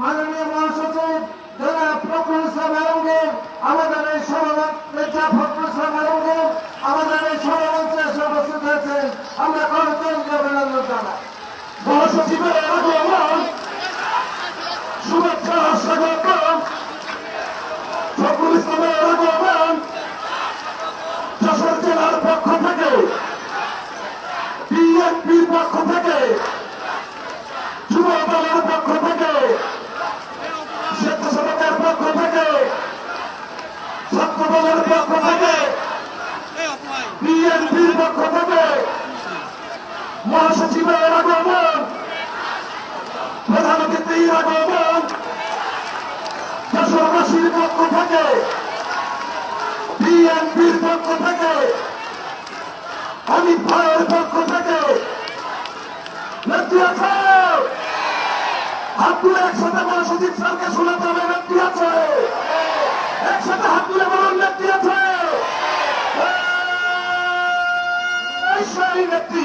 মাননীয় মহাসচিব যারা ফখরুল ইসলাম আলমগীর, আমাদের এই সভানেতা ফখরুল আমাদের এই সভামঞ্চে এসে হয়েছে আমরা গণতন্ত্র অভিনন্দন জানাই। মহাসচিবের আগমন শুভেচ্ছা স্বাগত ফখরুল ইসলামের আগমন যশোর জেলার পক্ষ থেকে, বিএনপির পক্ষ থেকে মহাসচিবের আগমন। প্রধান অতিথির আগমন দেশবাসীর পক্ষ থেকে, বিএনপির পক্ষ থেকে, অমিত ভাইয়ের পক্ষ থেকে। নেত্রী আছে? হাত তুলে একসাথে মহাসচিব স্যারকে শোনাতে হবে নেত্রী আছে? একসাথে হাত তুলে বলুন নেত্রী আছে? সেই নেত্রী